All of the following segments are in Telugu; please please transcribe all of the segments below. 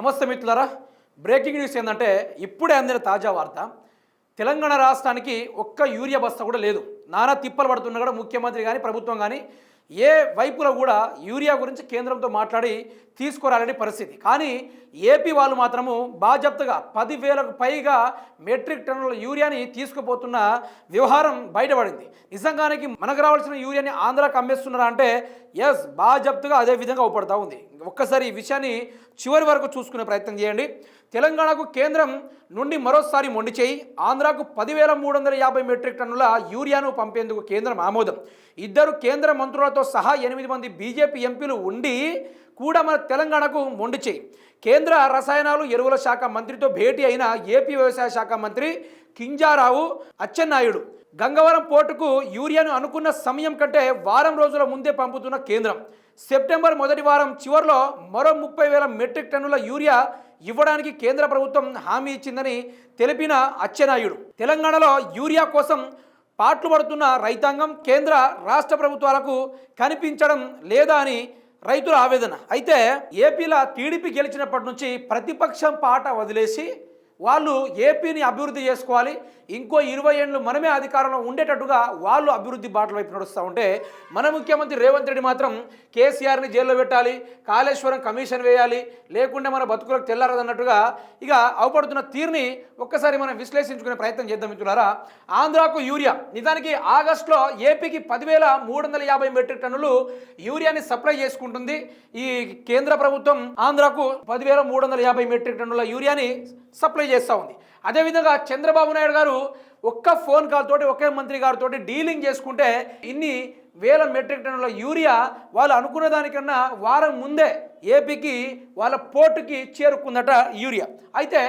నమస్తే మిత్రులారా. బ్రేకింగ్ న్యూస్ ఏంటంటే ఇప్పుడే అందిన తాజా వార్త. తెలంగాణ రాష్ట్రానికి ఒక్క యూరియా బస్తా కూడా లేదు. నానా తిప్పలు పడుతున్నా కూడా ముఖ్యమంత్రి కానీ ప్రభుత్వం కానీ ఏ వైపులో కూడా యూరియా గురించి కేంద్రంతో మాట్లాడి తీసుకురాలని పరిస్థితి. కానీ ఏపీ వాళ్ళు మాత్రము బాజప్తగా పదివేలకు పైగా మెట్రిక్ టన్నుల యూరియాని తీసుకుపోతున్న వ్యవహారం బయటపడింది. నిజంగానికి మనకు రావాల్సిన యూరియాని ఆంధ్రాకి అమ్మేస్తున్నారా అంటే ఎస్ బాజప్తుగా అదే విధంగా ఉపడతా ఉంది. ఒక్కసారి ఈ విషయాన్ని చివరి వరకు చూసుకునే ప్రయత్నం చేయండి. తెలంగాణకు కేంద్రం నుండి మరోసారి మొండి చేయి. ఆంధ్రాకు పదివేల మూడు వందల యాభై మెట్రిక్ టన్నుల యూరియాను పంపేందుకు కేంద్రం ఆమోదం. ఇద్దరు కేంద్ర మంత్రులతో సహా ఎనిమిది మంది బీజేపీ ఎంపీలు ఉండి కూడా మన తెలంగాణకు మొండి చేయి. కేంద్ర రసాయనాలు ఎరువుల శాఖ మంత్రితో భేటీ అయిన ఏపీ వ్యవసాయ శాఖ మంత్రి కింజారావు అచ్చెన్నాయుడు. గంగవరం పోర్టుకు యూరియాను అనుకున్న సమయం కంటే వారం రోజుల ముందే పంపుతున్న కేంద్రం. సెప్టెంబర్ మొదటి వారం చివరిలో మరో ముప్పై వేల మెట్రిక్ టన్నుల యూరియా ఇవ్వడానికి కేంద్ర ప్రభుత్వం హామీ ఇచ్చిందని తెలిపిన అచ్చెన్నాయుడు. తెలంగాణలో యూరియా కోసం పాట్లు పడుతున్న రైతాంగం కేంద్ర రాష్ట్ర ప్రభుత్వాలకు కనిపించడం లేదా అని రైతుల ఆవేదన. అయితే ఏపీలో టీడీపీ గెలిచినప్పటి నుంచి ప్రతిపక్షం పాట వదిలేసి వాళ్ళు ఏపీని అభివృద్ధి చేసుకోవాలి. ఇంకో ఇరవై ఏళ్ళు మనమే అధికారంలో ఉండేటట్టుగా వాళ్ళు అభివృద్ధి బాటల వైపు నడుస్తూ ఉంటే మన ముఖ్యమంత్రి రేవంత్ రెడ్డి మాత్రం కేసీఆర్ని జైల్లో పెట్టాలి కాళేశ్వరం కమిషన్ వేయాలి లేకుంటే మన బతుకులకు తెల్లారదన్నట్టుగా ఇక అవపడుతున్న తీరుని ఒక్కసారి మనం విశ్లేషించుకునే ప్రయత్నం చేద్దాం మిత్రులారా. ఆంధ్రాకు యూరియా. నిజానికి ఆగస్టులో ఏపీకి పదివేల మూడు వందల యాభై మెట్రిక్ టన్నులు యూరియాని సప్లై చేసుకుంటుంది. ఈ కేంద్ర ప్రభుత్వం ఆంధ్రాకు పదివేల మూడు వందల యాభై మెట్రిక్ టన్నుల యూరియాని సప్లై చేస్తూ ఉంది. అదేవిధంగా చంద్రబాబు నాయుడు గారు ఒక్క ఫోన్ కాల్ తోటి ఒకే మంత్రి గారితో డీలింగ్ చేసుకుంటే ఇన్ని వేల మెట్రిక్ టన్నుల యూరియా వాళ్ళు అనుకున్న దానికన్నా వారం ముందే ఏపీకి వాళ్ళ పోర్టుకి చేరుకుందట యూరియా. అయితే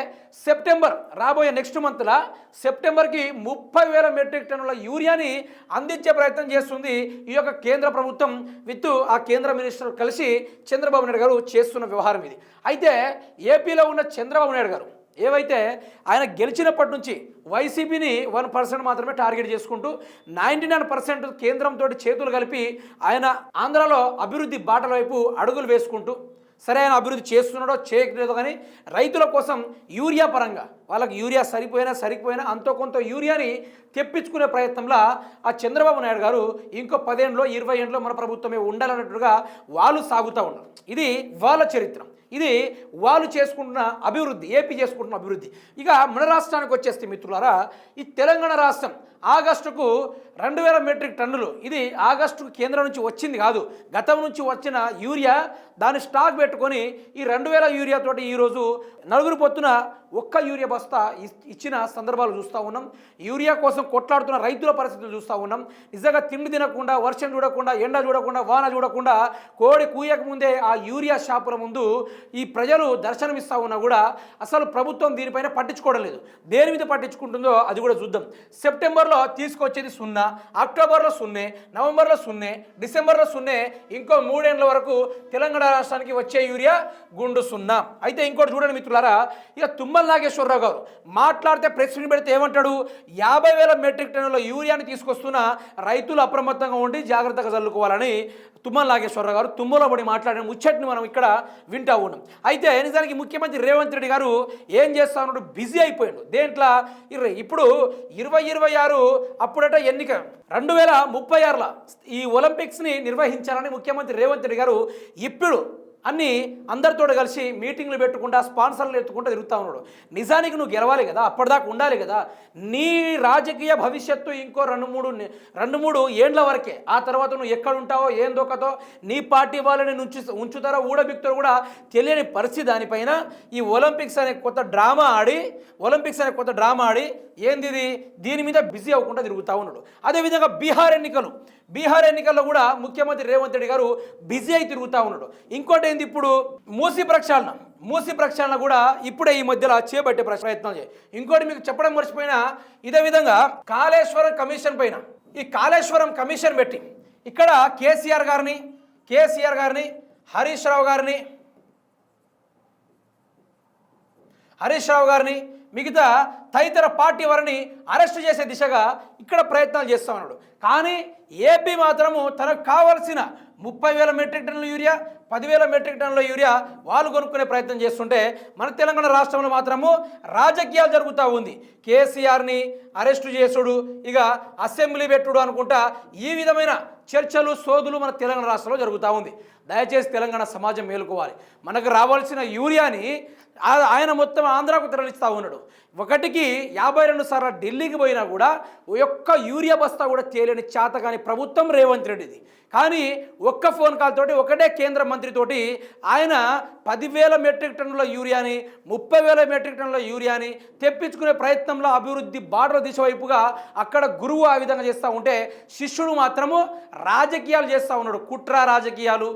సెప్టెంబర్ రాబోయే నెక్స్ట్ మంత్లో సెప్టెంబర్కి ముప్పై వేల మెట్రిక్ టన్నుల యూరియాని అందించే ప్రయత్నం చేస్తుంది ఈ యొక్క కేంద్ర ప్రభుత్వం విత్ ఆ కేంద్ర మినిస్టర్ కలిసి చంద్రబాబు నాయుడు గారు చేస్తున్న వ్యవహారం ఇది. అయితే ఏపీలో ఉన్న చంద్రబాబు నాయుడు గారు ఏవైతే ఆయన గెలిచినప్పటి నుంచి వైసీపీని వన్ పర్సెంట్ మాత్రమే టార్గెట్ చేసుకుంటూ నైంటీ నైన్ పర్సెంట్ కేంద్రంతో చేతులు కలిపి ఆయన ఆంధ్రాలో అభివృద్ధి బాటల వైపు అడుగులు వేసుకుంటూ సరైన అభివృద్ధి చేస్తున్నాడో చేయట్లేదో కానీ రైతుల కోసం యూరియా పరంగా వాళ్ళకి యూరియా సరిపోయినా సరిపోయినా అంతో కొంత యూరియాని తెప్పించుకునే ప్రయత్నంలో ఆ చంద్రబాబు నాయుడు గారు ఇంకో పదేళ్ళలో ఇరవై ఏళ్ళలో మన ప్రభుత్వమే ఉండాలన్నట్టుగా వాళ్ళు సాగుతూ ఉన్నారు. ఇది వాళ్ళ చరిత్ర. ఇది వాళ్ళు చేసుకుంటున్న అభివృద్ధి ఏపీ చేసుకుంటున్న అభివృద్ధి. ఇక మన రాష్ట్రానికి వచ్చేస్తే మిత్రులారా ఈ తెలంగాణ రాష్ట్రం ఆగస్టుకు రెండు వేల మెట్రిక్ టన్నులు. ఇది ఆగస్టుకు కేంద్రం నుంచి వచ్చింది కాదు గతం నుంచి వచ్చిన యూరియా. దాన్ని స్టాక్ పెట్టుకొని ఈ రెండు వేల యూరియాతోటి ఈరోజు నలుగురు పొత్తున ఒక్క యూరియా బస్తా ఇ- ఇచ్చిన సందర్భాలు చూస్తూ ఉన్నాం. యూరియా కోసం కొట్లాడుతున్న రైతుల పరిస్థితులు చూస్తూ ఉన్నాం. నిజంగా తిండి తినకుండా వర్షం చూడకుండా ఎండ చూడకుండా వాన చూడకుండా కోడి కూయక ముందే ఆ యూరియా షాపుల ముందు ఈ ప్రజలు దర్శనమిస్తూ ఉన్నా కూడా అసలు ప్రభుత్వం దీనిపైన పట్టించుకోవడం లేదు. దేని మీద పట్టించుకుంటుందో అది కూడా చూద్దాం. సెప్టెంబర్లో తీసుకొచ్చేది సున్నా అక్టోబర్లో సున్నే నవంబర్లో సున్నే డిసెంబర్లో సున్నే ఇంకో మూడేళ్ళ వరకు తెలంగాణ రాష్ట్రానికి వచ్చే యూరియా గుండు సున్నా. అయితే ఇంకోటి చూడండి మిత్రులారా ఇక తుమ్మల నాగేశ్వరరావు గారు మాట్లాడితే ప్రెస్ మీట్ పెడితే ఏమంటాడు? యాభై వేల మెట్రిక్ టన్నుల యూరియాని తీసుకొస్తున్న రైతులు అప్రమత్తంగా ఉండి జాగ్రత్తగా చల్లుకోవాలని తుమ్మల నాగేశ్వరరావు గారు తుమ్మలో పడి మాట్లాడిన ముచ్చట్ని మనం ఇక్కడ వింటా ఉన్నాం. అయితే నిజానికి ముఖ్యమంత్రి రేవంత్ రెడ్డి గారు ఏం చేస్తా ఉన్నాడు? బిజీ అయిపోయాడు. దేంట్లో? ఇరవై ఇప్పుడు ఇరవై ఇరవై ఆరు అప్పుడట ఎన్నిక. రెండు వేల ముప్పై ఆరుల ఈ ఒలింపిక్స్ని నిర్వహించాలని ముఖ్యమంత్రి రేవంత్ రెడ్డి గారు ఇప్పుడు అన్ని అందరితో కలిసి మీటింగ్లు పెట్టుకుంటా స్పాన్సర్లు ఎత్తుకుంటూ తిరుగుతూ ఉన్నాడు. నిజానికి నువ్వు గెలవాలి కదా అప్పటిదాకా ఉండాలి కదా. నీ రాజకీయ భవిష్యత్తు ఇంకో రెండు మూడు రెండు మూడు ఏండ్ల వరకే. ఆ తర్వాత నువ్వు ఎక్కడ ఉంటావో ఏం దొక్కతో నీ పార్టీ వాళ్ళని ఉంచు ఉంచుతారో ఊడబిక్తారో కూడా తెలియని పరిస్థితి దానిపైన ఈ ఒలింపిక్స్ అనే కొత్త డ్రామా ఆడి ఒలింపిక్స్ అనే కొత్త డ్రామా ఆడి ఏంది ఇది దీని మీద బిజీ అవ్వకుండా తిరుగుతూ ఉన్నాడు. అదేవిధంగా బీహార్ ఎన్నికలు బీహార్ ఎన్నికల్లో కూడా ముఖ్యమంత్రి రేవంత్ రెడ్డి గారు బిజీ అయి తిరుగుతూ ఉన్నాడు. ఇంకోటి ఏంది ఇప్పుడు? మూసి ప్రక్షాళన. మూసి ప్రక్షాళన కూడా ఇప్పుడే ఈ మధ్యలో చేపట్టే ప్రయత్నం చేయి. ఇంకోటి మీకు చెప్పడం మర్చిపోయినా ఇదే విధంగా కాళేశ్వరం కమిషన్ పైన ఈ కాళేశ్వరం కమిషన్ పెట్టి ఇక్కడ కేసీఆర్ గారిని కేసీఆర్ గారిని హరీష్ రావు గారిని హరీష్ రావు గారిని మిగతా తదితర పార్టీ వారిని అరెస్ట్ చేసే దిశగా ఇక్కడ ప్రయత్నాలు చేస్తా ఉన్నాడు కానీ ఏపీ మాత్రము తనకు కావలసిన ముప్పై వేల మెట్రిక్ టన్నుల యూరియా పదివేల మెట్రిక్ టన్నుల యూరియా వాళ్ళు కొనుక్కునే ప్రయత్నం చేస్తుంటే మన తెలంగాణ రాష్ట్రంలో మాత్రము రాజకీయాలు జరుగుతూ ఉంది. కేసీఆర్ని అరెస్టు చేసుడు ఇక అసెంబ్లీ పెట్టుడు అనుకుంటా ఈ విధమైన చర్చలు సోదులు మన తెలంగాణ రాష్ట్రంలో జరుగుతూ ఉంది. దయచేసి తెలంగాణ సమాజం మేలుకోవాలి. మనకు రావాల్సిన యూరియాని ఆయన మొత్తం ఆంధ్రాకు తరలిస్తూ ఉన్నాడు. ఒకటికి యాభై రెండు సార్లు ఢిల్లీకి పోయినా కూడా ఓ యూరియా బస్తా కూడా తేలేని చేత కానీ ప్రభుత్వం రేవంత్ రెడ్డిది. కానీ ఒక్క ఫోన్ కాల్ తోటి ఒకటే కేంద్ర మంత్రితోటి ఆయన పదివేల మెట్రిక్ టన్నుల యూరియాని ముప్పై వేల మెట్రిక్ టన్నుల యూరియాని తెప్పించుకునే ప్రయత్నంలో అభివృద్ధి బాటల దిశ వైపుగా అక్కడ గురువు ఆ విధంగా చేస్తూ ఉంటే శిష్యుడు మాత్రము రాజకీయాలు చేస్తూ ఉన్నాడు. కుట్ర రాజకీయాలు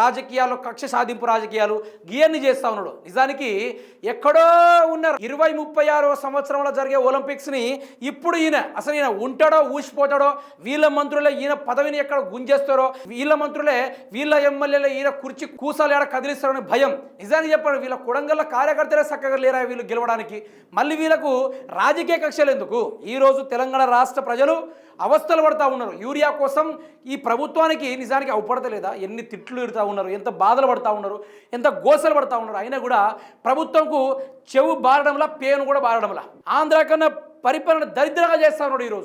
రాజకీయాలు కక్ష సాధింపు రాజకీయాలు గియన్ని చేస్తూ ఉన్నాడు. నిజానికి ఎక్కడో ఉన్న ఇరవై ముప్పై ముప్పై ఆరో సంవత్సరంలో జరిగే ఒలింపిక్స్ని ఇప్పుడు ఈయన అసలు ఈయన ఉంటాడో ఊసిపోతాడో వీళ్ళ మంత్రులే ఈయన పదవిని ఎక్కడ గుంజేస్తారో వీళ్ళ మంత్రులే వీళ్ళ ఎమ్మెల్యేలు ఈయన కుర్చీ కూసాలు ఎక్కడ కదిలిస్తారని భయం. నిజానికి చెప్పండి వీళ్ళ కుడంగల్ల కార్యకర్తలే చక్కగా లేరా వీళ్ళు గెలవడానికి? మళ్ళీ వీళ్ళకు రాజకీయ కక్షలు ఎందుకు? ఈరోజు తెలంగాణ రాష్ట్ర ప్రజలు అవస్థలు పడతా ఉన్నారు. యూరియా కోసం ఈ ప్రభుత్వానికి నిజానికి అవపడతలేదా ఎన్ని తిట్లు ఇడుతూ ఉన్నారు? ఎంత బాధలు పడతా ఉన్నారు? ఎంత గోసలు పడతా ఉన్నారు? అయినా కూడా ప్రభుత్వంకు చెవు బారడంలా పేను కూడా బారడంలా ఆంధ్ర కన్నా పరిపాలన దరిద్రంగా చేస్తా ఉన్నాడు ఈరోజు.